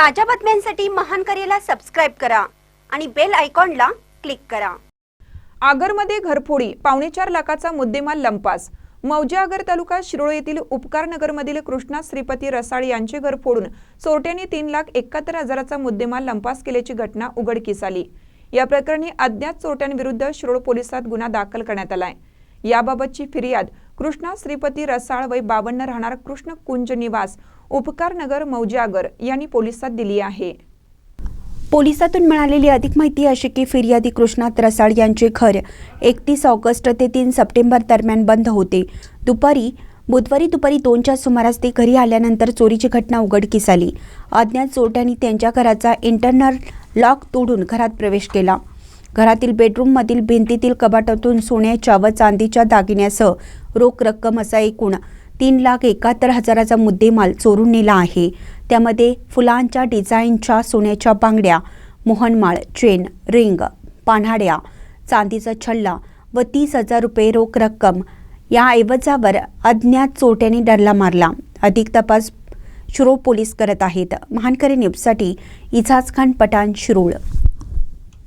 ताज्या बातम्यांसाठी महान करेला सबस्क्राईब करा आणि बेल आयकॉनला क्लिक करा. आगरमध्ये घरफोडी पावणेचार लाखाचा मुद्देमाल लंपास. मौजे आगर तालुका शिरोळ येथील उपकार नगरमधील कृष्णा श्रीपती रसाळ यांचे घर फोडून चोरट्यांनी तीन लाख एकाहत्तर हजाराचा मुद्देमाल लंपास केल्याची घटना उघडकीस आली. या प्रकरणी अज्ञात चोरट्यांविरुद्ध शिरोळ पोलिसात गुन्हा दाखल करण्यात आलाय. याबाबतची फिर्याद कृष्णा श्रीपती रसाळ वय बावन्न राहणार कृष्ण कुंज निवास उपकार नगर यांनी पोलिसात दिली आहे. पोलिसातून मिळालेली अधिक माहिती अशी की फिर्यादी कृष्णात रसाळ यांचे घर एकतीस ऑगस्ट ते तीन सप्टेंबर दरम्यान बंद होते. दुपारी बुधवारी दुपारी दोनच्या सुमारास ते घरी आल्यानंतर चोरीची घटना उघडकीस आली. अज्ञात चोरट्यांनी त्यांच्या घराचा इंटरनल लॉक तोडून घरात प्रवेश केला. घरातील बेडरूममधील भिंतीतील कपाटातून सोन्याच्या व चांदीच्या दागिन्यासह रोख रक्कम असा एकूण तीन लाख एकाहत्तर हजाराचा मुद्देमाल चोरून नेला आहे. त्यामध्ये फुलांच्या डिझाईनच्या सोन्याच्या बांगड्या मोहनमाळ चेन रिंग पान्हाड्या चांदीचा छल्ला व तीस हजार रुपये रोख रक्कम या ऐवजावर अज्ञात चोट्याने डरला मारला. अधिक तपास शिरोळ पोलीस करत आहेत. महानकरी न्यूजसाठी इजाज खान पठाण शिरोळ.